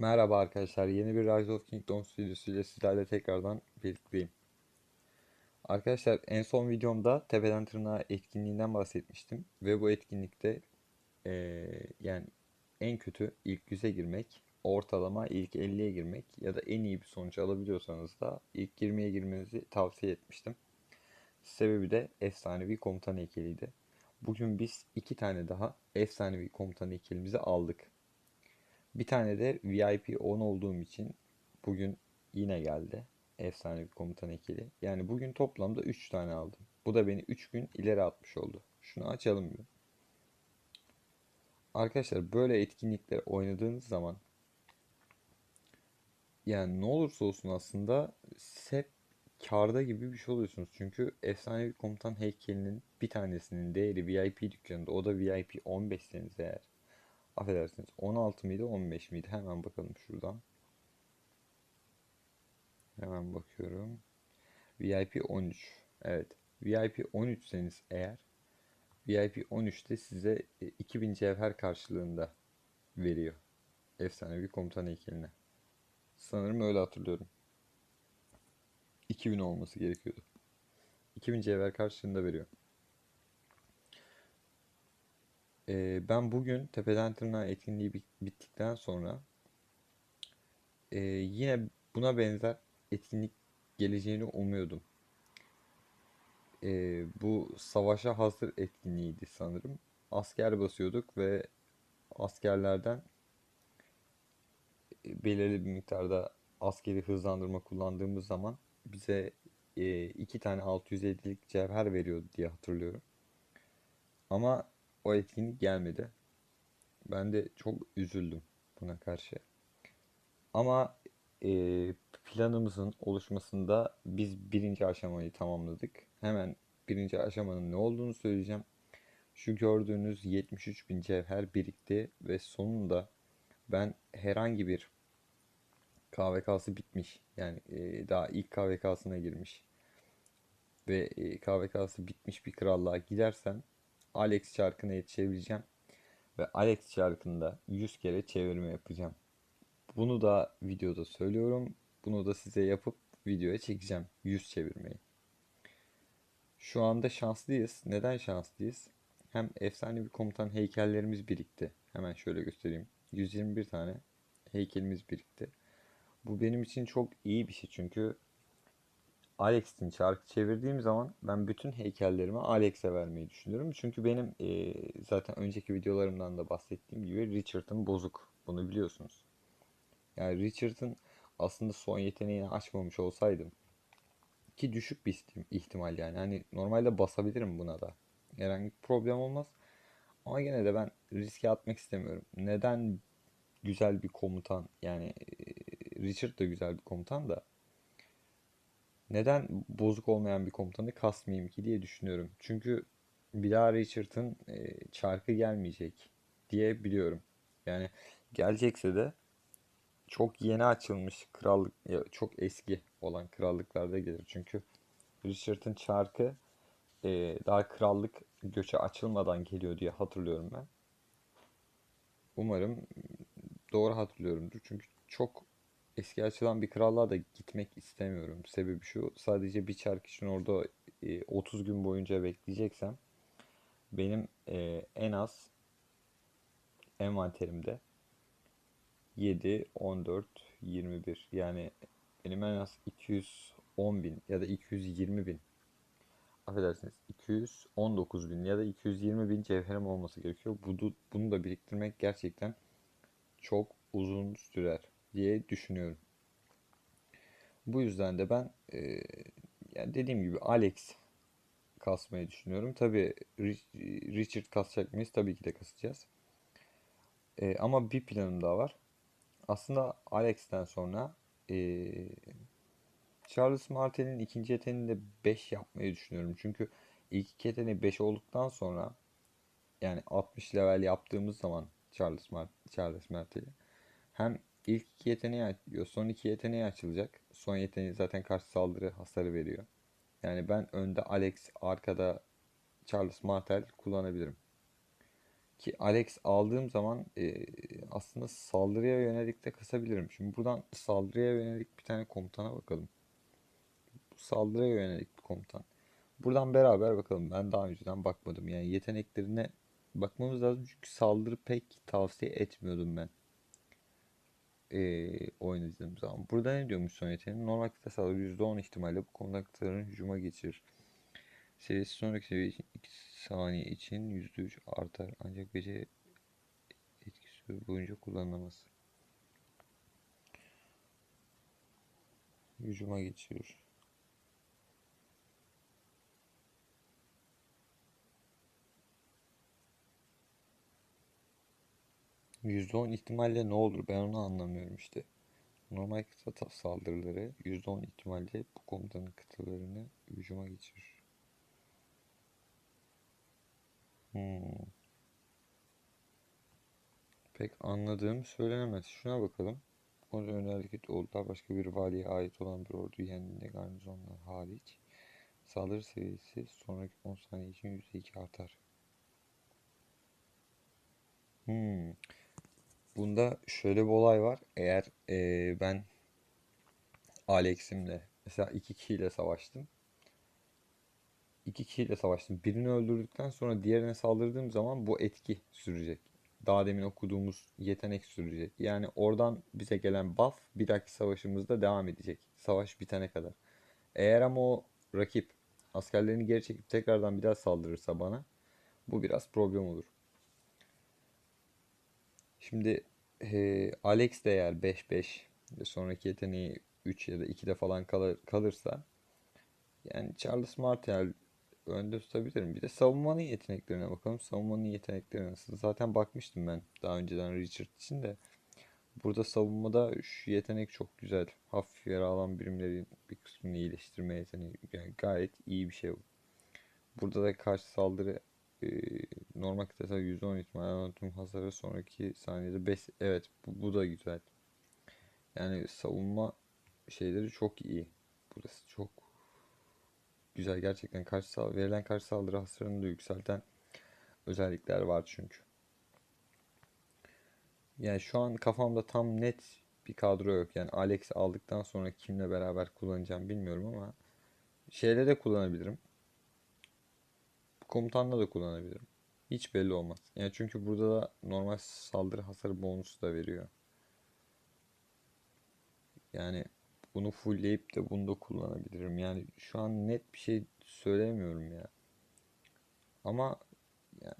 Merhaba arkadaşlar, yeni bir Rise of Kingdoms videosuyla sizlerle tekrardan birlikteyim. Arkadaşlar en son videomda tepeden tırnağa etkinliğinden bahsetmiştim ve bu etkinlikte eee, yani en kötü ilk 100'e girmek, ortalama ilk 50'ye girmek ya da en iyi bir sonuç alabiliyorsanız da ilk 20'ye girmenizi tavsiye etmiştim. Sebebi de efsanevi komutan heykeliydi. Bugün biz iki tane daha efsanevi komutan heykelimizi aldık. Bir tane de VIP 10 olduğum için bugün yine geldi. Efsane bir komutan ekili. Yani bugün toplamda 3 tane aldım. Bu da beni 3 gün ileri atmış oldu. Şunu açalım bir. Arkadaşlar böyle etkinlikler oynadığınız zaman yani ne olursa olsun aslında hep karda gibi bir şey oluyorsunuz. Çünkü efsanevi komutan heykelinin bir tanesinin değeri VIP dükkanında o da VIP 15'seniz eğer affedersiniz 16 mıydı 15 miydi? Hemen bakalım şuradan. Hemen bakıyorum. VIP 13 evet VIP 13'seniz eğer VIP 13'te size e, 2000 cevher karşılığında veriyor. Efsanevi komutan heykeline. Sanırım öyle hatırlıyorum. 2000 olması gerekiyordu. 2000 cevher karşılığında veriyor Ee, ben bugün tepeden tırnağa etkinliği bit- bittikten sonra e, yine buna benzer etkinlik geleceğini umuyordum. Ee, bu savaşa hazır etkinliğiydi sanırım. Asker basıyorduk ve askerlerden e, belirli bir miktarda askeri hızlandırma kullandığımız zaman bize e, iki tane 650'lik cevher veriyordu diye hatırlıyorum. Ama o etkinlik gelmedi. Ben de çok üzüldüm buna karşı. Ama e, planımızın oluşmasında biz birinci aşamayı tamamladık. Hemen birinci aşamanın ne olduğunu söyleyeceğim. Şu gördüğünüz 73 bin cevher birikti ve sonunda ben herhangi bir KVK'sı bitmiş. Yani e, daha ilk KVK'sına girmiş ve e, KVK'sı bitmiş bir krallığa gidersem Alex çarkına yetişebileceğim. Ve Alex çarkında 100 kere çevirme yapacağım. Bunu da videoda söylüyorum. Bunu da size yapıp videoya çekeceğim. 100 çevirmeyi. Şu anda şanslıyız. Neden şanslıyız? Hem efsane bir komutan heykellerimiz birikti. Hemen şöyle göstereyim. 121 tane heykelimiz birikti. Bu benim için çok iyi bir şey çünkü Alex'in çarkı çevirdiğim zaman ben bütün heykellerimi Alex'e vermeyi düşünüyorum. Çünkü benim e, zaten önceki videolarımdan da bahsettiğim gibi Richard'ın bozuk. Bunu biliyorsunuz. Yani Richard'ın aslında son yeteneğini açmamış olsaydım ki düşük bir ihtimal yani. Hani normalde basabilirim buna da. Herhangi bir problem olmaz. Ama gene de ben riske atmak istemiyorum. Neden güzel bir komutan yani e, Richard da güzel bir komutan da neden bozuk olmayan bir komutanı kasmayayım ki diye düşünüyorum. Çünkü bir daha Richard'ın e, çarkı gelmeyecek diye biliyorum. Yani gelecekse de çok yeni açılmış krallık, çok eski olan krallıklarda gelir. Çünkü Richard'ın çarkı e, daha krallık göçe açılmadan geliyor diye hatırlıyorum ben. Umarım doğru hatırlıyorumdur. Çünkü çok eski açılan bir krallığa da gitmek istemiyorum. Sebebi şu, sadece bir çark için orada e, 30 gün boyunca bekleyeceksem benim e, en az envanterimde 7, 14, 21 yani benim en az 210 bin ya da 220 bin affedersiniz 219 bin ya da 220 bin cevherim olması gerekiyor. Bunu, bunu da biriktirmek gerçekten çok uzun sürer diye düşünüyorum. Bu yüzden de ben e, yani dediğim gibi Alex kasmayı düşünüyorum. Tabi Richard kasacak mıyız? Tabii ki de kasacağız. E, ama bir planım daha var. Aslında Alex'ten sonra e, Charles Martel'in ikinci yeteneğini de 5 yapmayı düşünüyorum. Çünkü ilk yeteneği 5 olduktan sonra yani 60 level yaptığımız zaman Charles, Mart Charles Martel'i hem ilk iki yeteneği açıyor. Son iki yeteneği açılacak. Son yeteneği zaten karşı saldırı hasarı veriyor. Yani ben önde Alex, arkada Charles Martel kullanabilirim. Ki Alex aldığım zaman e, aslında saldırıya yönelik de kasabilirim. Şimdi buradan saldırıya yönelik bir tane komutana bakalım. Saldırıya yönelik bir komutan. Buradan beraber bakalım. Ben daha önceden bakmadım. Yani yeteneklerine bakmamız lazım. Çünkü saldırı pek tavsiye etmiyordum ben. E, oynadığım zaman. Burada ne diyormuş son yeteneği? Normal kıta saldırı %10 ihtimalle bu konuda kıtaların hücuma geçirir. Seviyesi sonraki seviye için 2 saniye için %3 artar. Ancak gece etkisi boyunca kullanılamaz. Hücuma geçirir. %10 ihtimalle ne olur ben onu anlamıyorum işte. Normal kıta saldırıları %10 ihtimalle bu komutanın kıtalarını hücuma geçirir. Hmm. Pek anladığım söylenemez. Şuna bakalım. Önde hareket oldular. Başka bir valiye ait olan bir ordu yendiğinde garnizonlar hariç. Saldırı seviyesi sonraki 10 saniye için %2 artar. Hmm. Bunda şöyle bir olay var. Eğer eee, ben Alex'imle mesela iki kişiyle savaştım. İki kişiyle savaştım. Birini öldürdükten sonra diğerine saldırdığım zaman bu etki sürecek. Daha demin okuduğumuz yetenek sürecek. Yani oradan bize gelen buff bir dahaki savaşımızda devam edecek. Savaş bitene kadar. Eğer ama o rakip askerlerini geri çekip tekrardan bir daha saldırırsa bana bu biraz problem olur. Şimdi e, Alex de eğer 5-5 ve sonraki yeteneği 3 ya da 2'de falan kalır, kalırsa yani Charles Martial önde tutabilirim. Bir de savunmanın yeteneklerine bakalım. Savunmanın yetenekleri nasıl? Zaten bakmıştım ben daha önceden Richard için de. Burada savunmada şu yetenek çok güzel. Hafif yara alan birimlerin bir kısmını iyileştirme yeteneği. Yani gayet iyi bir şey bu. Burada da karşı saldırı e, normal kıtası %10 ihtimalle anlatım hasarı sonraki saniyede 5 evet bu, bu da güzel. Yani savunma şeyleri çok iyi. Burası çok güzel gerçekten karşı verilen karşı saldırı hasarını da yükselten özellikler var çünkü. Yani şu an kafamda tam net bir kadro yok. Yani Alex aldıktan sonra kimle beraber kullanacağım bilmiyorum ama şeyle de kullanabilirim. Komutanla da kullanabilirim. Hiç belli olmaz. Yani çünkü burada da normal saldırı hasarı bonusu da veriyor. Yani bunu fullleyip de bunu da kullanabilirim. Yani şu an net bir şey söylemiyorum ya. Ama yani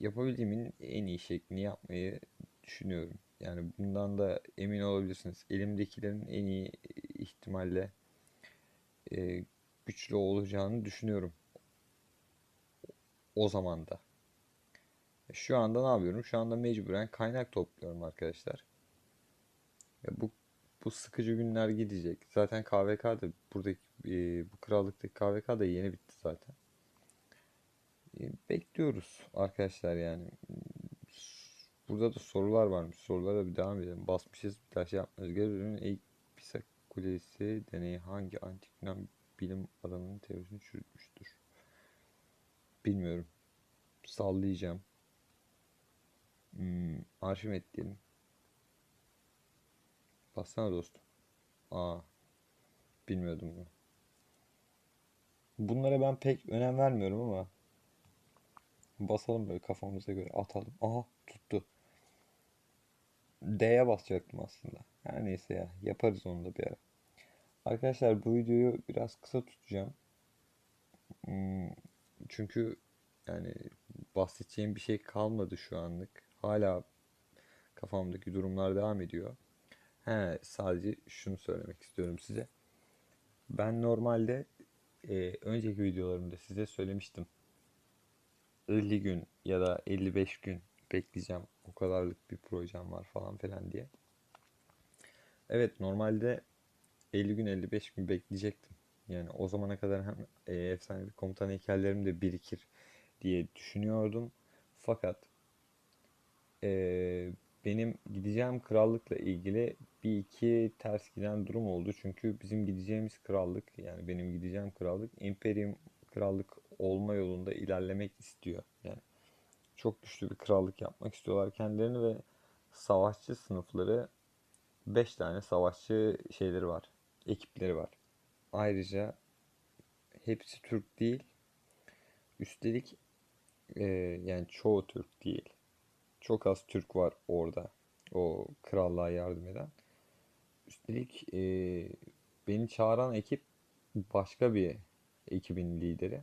yapabildiğimin en iyi şeklini yapmayı düşünüyorum. Yani bundan da emin olabilirsiniz. Elimdekilerin en iyi ihtimalle e, güçlü olacağını düşünüyorum. O zaman da. Şu anda ne yapıyorum? Şu anda mecburen kaynak topluyorum arkadaşlar. Ya bu bu sıkıcı günler gidecek. Zaten KVK da buradaki e, bu krallıktaki KVK da yeni bitti zaten. E, bekliyoruz arkadaşlar yani. Burada da sorular varmış. Sorulara bir devam edelim. Basmışız bir daha şey yapmıyoruz. Görürün ilk Pisa Kulesi deneyi hangi antik Yunan bilim adamının teorisini çürütmüştür? Bilmiyorum. Sallayacağım. Hmm, Arşimet diyelim. Bassana dostum. Aa, bilmiyordum bunu. Bunlara ben pek önem vermiyorum ama basalım böyle kafamıza göre atalım. Aha tuttu. D'ye basacaktım aslında. Her neyse ya yaparız onu da bir ara. Arkadaşlar bu videoyu biraz kısa tutacağım. Hmm, çünkü yani bahsedeceğim bir şey kalmadı şu anlık. Hala kafamdaki durumlar devam ediyor. He, sadece şunu söylemek istiyorum size. Ben normalde e, önceki videolarımda size söylemiştim. 50 gün ya da 55 gün bekleyeceğim. O kadarlık bir projem var falan filan diye. Evet normalde 50 gün 55 gün bekleyecektim. Yani o zamana kadar hem e, efsane bir komutan heykellerim de birikir diye düşünüyordum. Fakat e, benim gideceğim krallıkla ilgili bir iki ters giden durum oldu. Çünkü bizim gideceğimiz krallık yani benim gideceğim krallık imperium krallık olma yolunda ilerlemek istiyor. Yani çok güçlü bir krallık yapmak istiyorlar kendilerini ve savaşçı sınıfları 5 tane savaşçı şeyleri var. Ekipleri var. Ayrıca hepsi Türk değil. Üstelik e, yani çoğu Türk değil. Çok az Türk var orada. O krallığa yardım eden. Üstelik e, beni çağıran ekip başka bir ekibin lideri.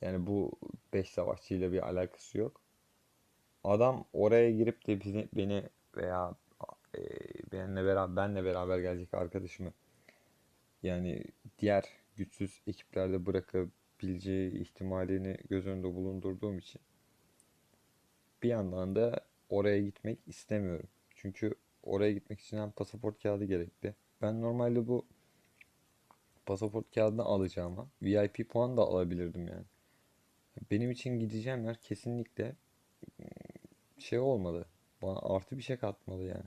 Yani bu 5 savaşçıyla bir alakası yok. Adam oraya girip de bizi, beni veya e, benimle beraber benle beraber gelecek arkadaşımı yani diğer güçsüz ekiplerde bırakabileceği ihtimalini göz önünde bulundurduğum için bir yandan da oraya gitmek istemiyorum. Çünkü oraya gitmek için hem pasaport kağıdı gerekli. Ben normalde bu pasaport kağıdını alacağıma VIP puan da alabilirdim yani. Benim için gideceğim yer kesinlikle şey olmalı. Bana artı bir şey katmalı yani.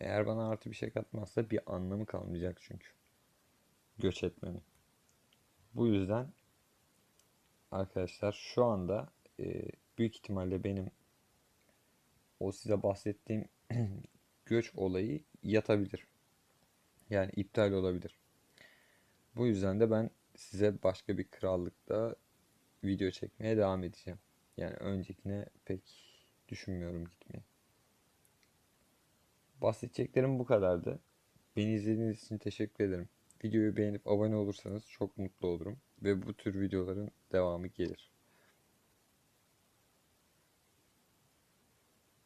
Eğer bana artı bir şey katmazsa bir anlamı kalmayacak çünkü. Göç etmenin. Bu yüzden arkadaşlar şu anda e, büyük ihtimalle benim o size bahsettiğim göç olayı yatabilir. Yani iptal olabilir. Bu yüzden de ben size başka bir krallıkta video çekmeye devam edeceğim. Yani öncekine pek düşünmüyorum gitmeyi. Bahsedeceklerim bu kadardı. Beni izlediğiniz için teşekkür ederim. Videoyu beğenip abone olursanız çok mutlu olurum ve bu tür videoların devamı gelir.